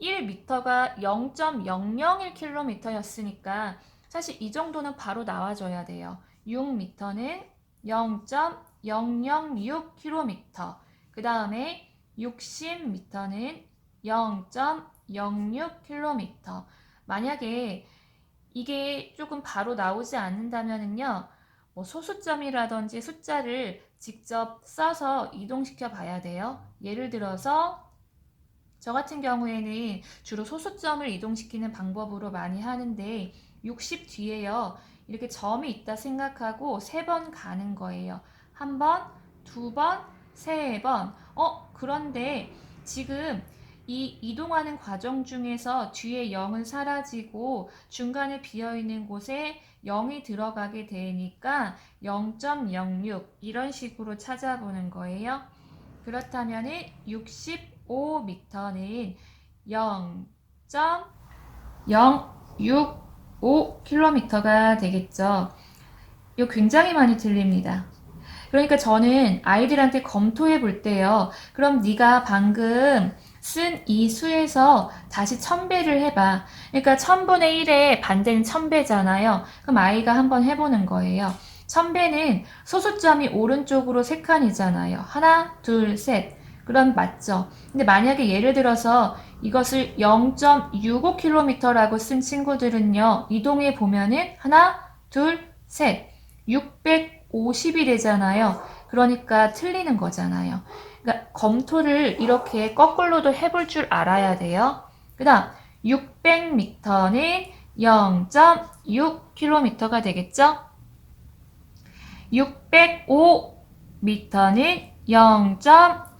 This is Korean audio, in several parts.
1m가 0.001km였으니까 사실 이 정도는 바로 나와줘야 돼요. 6m는 0.006km. 그 다음에 60m는 0.06km. 만약에 이게 조금 바로 나오지 않는다면은요, 뭐 소수점이라든지 숫자를 직접 써서 이동시켜 봐야 돼요. 예를 들어서 저 같은 경우에는 주로 소수점을 이동시키는 방법으로 많이 하는데 60 뒤에요. 이렇게 점이 있다 생각하고 세 번 가는 거예요. 한 번, 두 번, 세 번. 어, 그런데 지금 이 이동하는 과정 중에서 뒤에 0은 사라지고 중간에 비어 있는 곳에 0이 들어가게 되니까 0.06 이런 식으로 찾아보는 거예요. 그렇다면 은 65m는 0.065km가 되겠죠. 이거 굉장히 많이 틀립니다. 그러니까 저는 아이들한테 검토해 볼 때요. 그럼 네가 방금 쓴 이 수에서 다시 천배를 해봐. 그러니까 천분의 1의 반대는 천배잖아요. 그럼 아이가 한번 해보는 거예요. 천배는 소수점이 오른쪽으로 세 칸이잖아요. 하나, 둘, 셋. 그럼 맞죠? 근데 만약에 예를 들어서 이것을 0.65km라고 쓴 친구들은요, 이동해 보면은 하나, 둘, 셋. 650이 되잖아요. 그러니까 틀리는 거잖아요. 그러니까 검토를 이렇게 거꾸로도 해볼 줄 알아야 돼요. 그 다음, 600m는 0.6km가 되겠죠? 605m는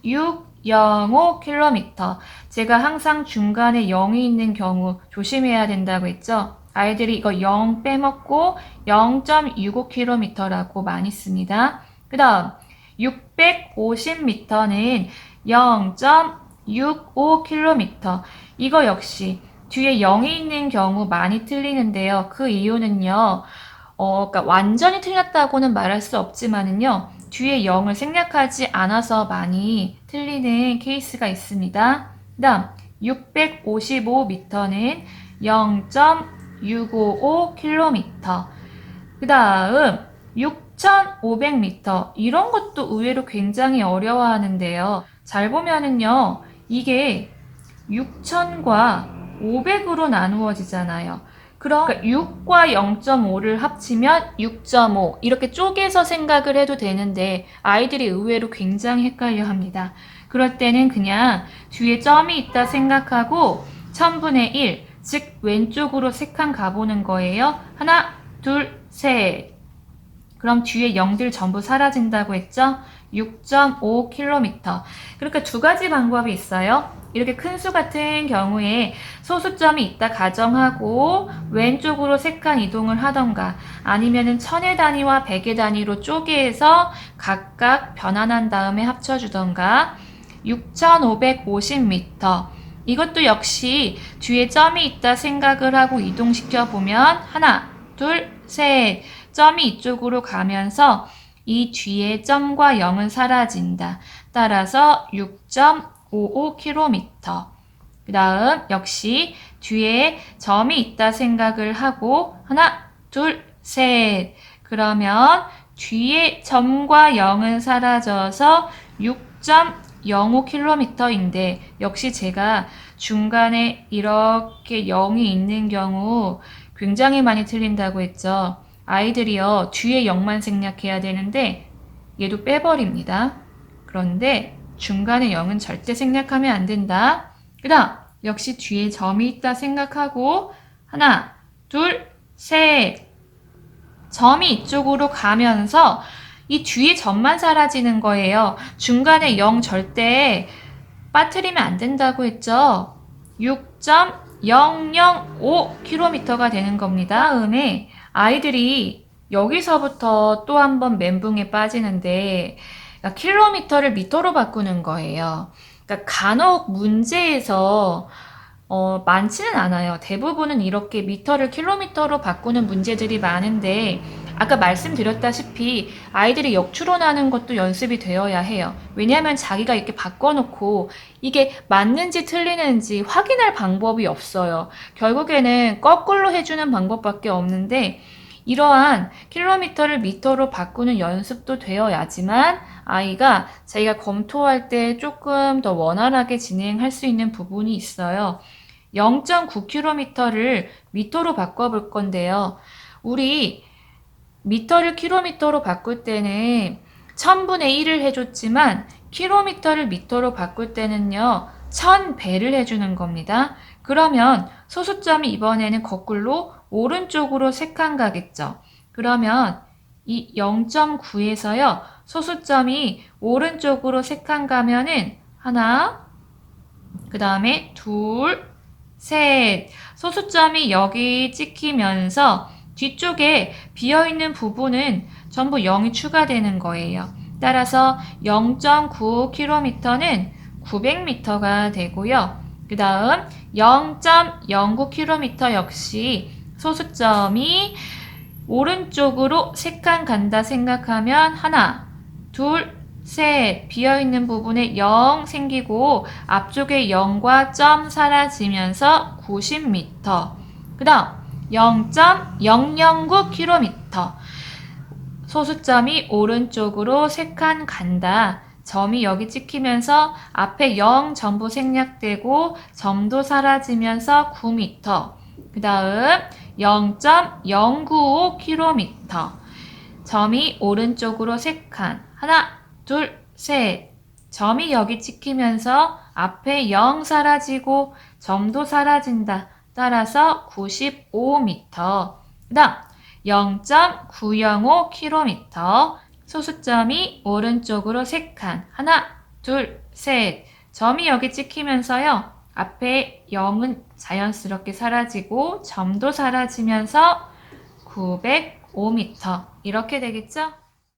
0.605km. 제가 항상 중간에 0이 있는 경우 조심해야 된다고 했죠? 아이들이 이거 0 빼먹고 0.65km라고 많이 씁니다. 그 다음, 650m는 0.65km. 이거 역시 뒤에 0이 있는 경우 많이 틀리는데요. 그 이유는요, 어, 그러니까 완전히 틀렸다고는 말할 수 없지만은요, 뒤에 0을 생략하지 않아서 많이 틀리는 케이스가 있습니다. 그 다음, 655m는 0.655km. 그 다음, 6,500m. 이런 것도 의외로 굉장히 어려워하는데요. 잘 보면은요, 이게 6,000과 500으로 나누어지잖아요. 그럼 6과 0.5를 합치면 6.5 이렇게 쪼개서 생각을 해도 되는데 아이들이 의외로 굉장히 헷갈려 합니다. 그럴 때는 그냥 뒤에 점이 있다 생각하고 1000분의 1, 즉 왼쪽으로 세 칸 가보는 거예요. 하나, 둘, 셋. 그럼 뒤에 0들 전부 사라진다고 했죠? 6.5km. 그러니까 두 가지 방법이 있어요. 이렇게 큰 수 같은 경우에 소수점이 있다 가정하고 왼쪽으로 세 칸 이동을 하던가 아니면은 천의 단위와 백의 단위로 쪼개서 각각 변환한 다음에 합쳐주던가 6,550m. 이것도 역시 뒤에 점이 있다 생각을 하고 이동시켜 보면 하나, 둘, 셋. 점이 이쪽으로 가면서 이 뒤에 점과 0은 사라진다. 따라서 6.55km. 그 다음 역시 뒤에 점이 있다 생각을 하고 하나, 둘, 셋. 그러면 뒤에 점과 0은 사라져서 6.05km인데 역시 제가 중간에 이렇게 0이 있는 경우 굉장히 많이 틀린다고 했죠. 아이들이요, 뒤에 0만 생략해야 되는데 얘도 빼버립니다. 그런데 중간에 0은 절대 생략하면 안 된다. 그 다음, 역시 뒤에 점이 있다 생각하고 하나, 둘, 셋. 점이 이쪽으로 가면서 이 뒤에 점만 사라지는 거예요. 중간에 0 절대 빠뜨리면 안 된다고 했죠. 6.005km가 되는 겁니다. 다음에 아이들이 여기서부터 또 한 번 멘붕에 빠지는데 그러니까 킬로미터를 미터로 바꾸는 거예요. 그러니까 간혹 문제에서 어, 많지는 않아요. 대부분은 이렇게 미터를 킬로미터로 바꾸는 문제들이 많은데 아까 말씀드렸다시피 아이들이 역추론하는 것도 연습이 되어야 해요. 왜냐하면 자기가 이렇게 바꿔놓고 이게 맞는지 틀리는지 확인할 방법이 없어요. 결국에는 거꾸로 해주는 방법밖에 없는데 이러한 킬로미터를 미터로 바꾸는 연습도 되어야지만 아이가 자기가 검토할 때 조금 더 원활하게 진행할 수 있는 부분이 있어요. 0.9km를 미터로 바꿔볼 건데요. 우리 미터를 킬로미터로 바꿀 때는 1000분의 1을 해줬지만 킬로미터를 미터로 바꿀 때는요. 1000배를 해주는 겁니다. 그러면 소수점이 이번에는 거꾸로 오른쪽으로 3칸 가겠죠. 그러면 이 0.9에서요. 소수점이 오른쪽으로 3칸 가면은 하나, 그 다음에 둘, 셋. 소수점이 여기 찍히면서 뒤쪽에 비어있는 부분은 전부 0이 추가되는 거예요. 따라서 0.9km는 900m가 되고요. 그 다음 0.09km 역시 소수점이 오른쪽으로 3칸 간다 생각하면 하나, 둘, 셋 비어있는 부분에 0 생기고 앞쪽에 0과 점 사라지면서 90m 그 다음 0.009km 소수점이 오른쪽으로 3칸 간다. 점이 여기 찍히면서 앞에 0 전부 생략되고 점도 사라지면서 9m 그 다음 0.095km 점이 오른쪽으로 3칸 하나 둘, 셋. 점이 여기 찍히면서 앞에 0 사라지고 점도 사라진다. 따라서 95m. 그 다음 0.905km. 소수점이 오른쪽으로 3칸. 하나, 둘, 셋. 점이 여기 찍히면서요. 앞에 0은 자연스럽게 사라지고 점도 사라지면서 905m. 이렇게 되겠죠?